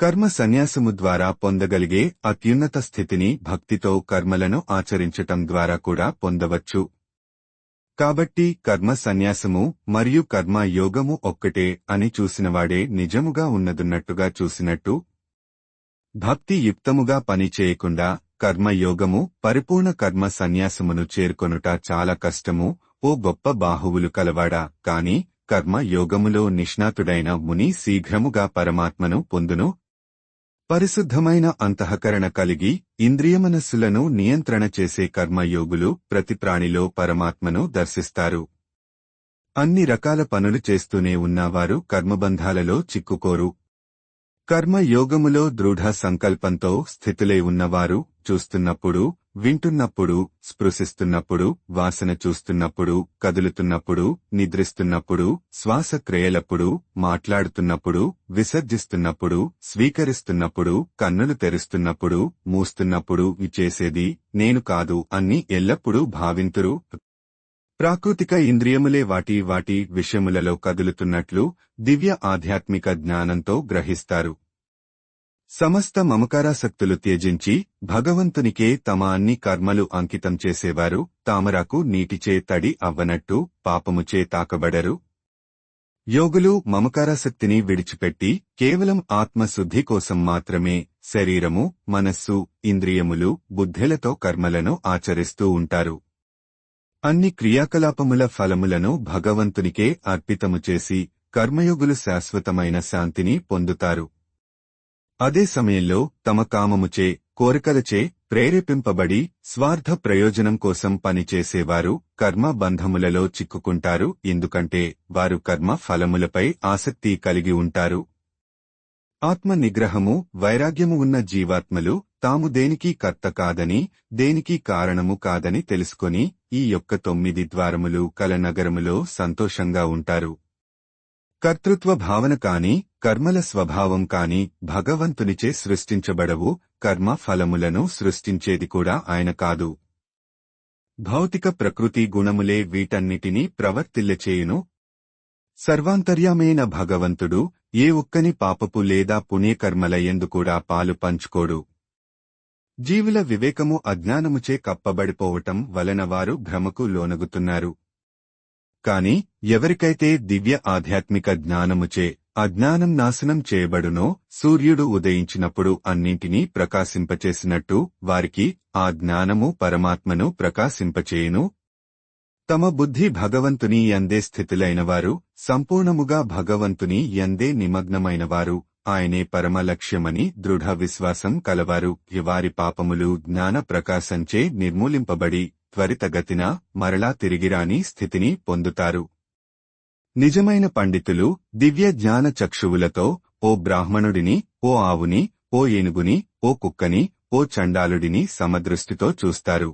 కర్మ సన్యాసము ద్వారా పొందగలిగే అత్యున్నత స్థితిని భక్తితో కర్మలను ఆచరించటం ద్వారా కూడా పొందవచ్చు. కాబట్టి కర్మ సన్యాసము మరియు కర్మ యోగము ఒక్కటే అని చూసినవాడే నిజముగా ఉన్నదున్నట్టుగా చూసినట్టు భక్తి యుక్తముగా పని చేయకుండా కర్మయోగము పరిపూర్ణ కర్మ సన్యాసమును చేరుకొనుట చాలా కష్టము ఓ గొప్ప బాహువులు కలవాడా? కాని కర్మ యోగములో నిష్ణాతుడైన ముని శీఘ్రముగా పరమాత్మను పొందును పరిశుద్ధమైన అంతఃకరణ కలిగి ఇంద్రియమనస్సులను నియంత్రణ చేసే కర్మయోగులు ప్రతి ప్రాణిలో పరమాత్మను దర్శిస్తారు. అన్ని రకాల పనులు చేస్తూనే ఉన్నవారు కర్మబంధాలలో చిక్కుకోరు. కర్మయోగములో దృఢ సంకల్పంతో స్థితులై ఉన్నవారు చూస్తున్నప్పుడు వింటున్నప్పుడు స్పృశిస్తున్నప్పుడు వాసన చూస్తున్నప్పుడు కదులుతున్నప్పుడు నిద్రిస్తున్నప్పుడు శ్వాసక్రియలప్పుడు మాట్లాడుతున్నప్పుడు విసర్జిస్తున్నప్పుడు స్వీకరిస్తున్నప్పుడు కన్నులు తెరుస్తున్నప్పుడు మూస్తున్నప్పుడు చేసేది నేను కాదు అన్ని ఎల్లప్పుడూ భావింతురు. ప్రాకృతిక ఇంద్రియములే వాటి వాటి విషయములలో కదులుతున్నట్లు దివ్య ఆధ్యాత్మిక జ్ఞానంతో గ్రహిస్తారు. సమస్త మమకారాసక్తులు త్యజించి భగవంతునికే తమ అన్ని కర్మలు అంకితం చేసేవారు. తామరాకు నీటిచే తడి అవ్వనట్టు పాపముచే తాకబడరు. యోగులు మమకారాసక్తిని విడిచిపెట్టి కేవలం ఆత్మశుద్ధి కోసం మాత్రమే శరీరము మనస్సు ఇంద్రియములు బుద్ధులతో కర్మలను ఆచరిస్తూ ఉంటారు. అన్ని క్రియాకలాపముల ఫలములను భగవంతునికే అర్పితము చేసి కర్మయోగులు శాశ్వతమైన శాంతిని పొందుతారు. అదే సమయంలో తమ కామముచే కోరికలచే ప్రేరేపింపబడి స్వార్థ ప్రయోజనం కోసం పనిచేసేవారు కర్మ బంధములలో చిక్కుకుంటారు ఎందుకంటే వారు కర్మ ఫలములపై ఆసక్తి కలిగి ఉంటారు. ఆత్మ నిగ్రహము వైరాగ్యము ఉన్న జీవాత్మలు తాము దేనికి కర్త కాదని దేనికి కారణము కాదని తెలుసుకొని ఈ యొక్క తొమ్మిది ద్వారములు కల నగరములో సంతోషంగా ఉంటారు. కర్తృత్వ భావన కాని కర్మల స్వభావం కాని భగవంతునిచే సృష్టించబడవు కర్మ ఫలములను సృష్టించేది కూడా ఆయన కాదు. భౌతిక ప్రకృతి గుణములే వీటన్నిటినీ ప్రవర్తిల్లచేయును. సర్వాంతర్యమైన భగవంతుడు ఏ ఒక్కని పాపపు లేదా పుణ్యకర్మల ఎందుకూడా పాలు పంచుకోడు. జీవుల వివేకము అజ్ఞానముచే కప్పబడిపోవటం వలన వారు భ్రమకు లోనగుతున్నారు. కాని ఎవరికైతే దివ్య ఆధ్యాత్మిక జ్ఞానముచే అజ్ఞానం నాశనం చేయబడునో సూర్యుడు ఉదయించినప్పుడు అన్నింటినీ ప్రకాశింపచేసినట్టు వారికి ఆ జ్ఞానము పరమాత్మను ప్రకాశింపచేయును. తమ బుద్ధి భగవంతుని ఎందే స్థితులైనవారు సంపూర్ణముగా భగవంతుని ఎందే నిమగ్నమైనవారు ఆయనే పరమలక్ష్యమని దృఢ విశ్వాసం కలవారు. వారి పాపములు జ్ఞాన ప్రకాశంచే నిర్మూలింపబడి త్వరితగతిన మరలా తిరిగిరాని స్థితిని పొందుతారు. నిజమైన పండితులు దివ్య జ్ఞాన చక్షువులతో ఓ బ్రాహ్మణుడిని ఓ ఆవుని ఓ ఏనుగుని ఓ కుక్కని ఓ చండాలుడిని సమదృష్టితో చూస్తారు.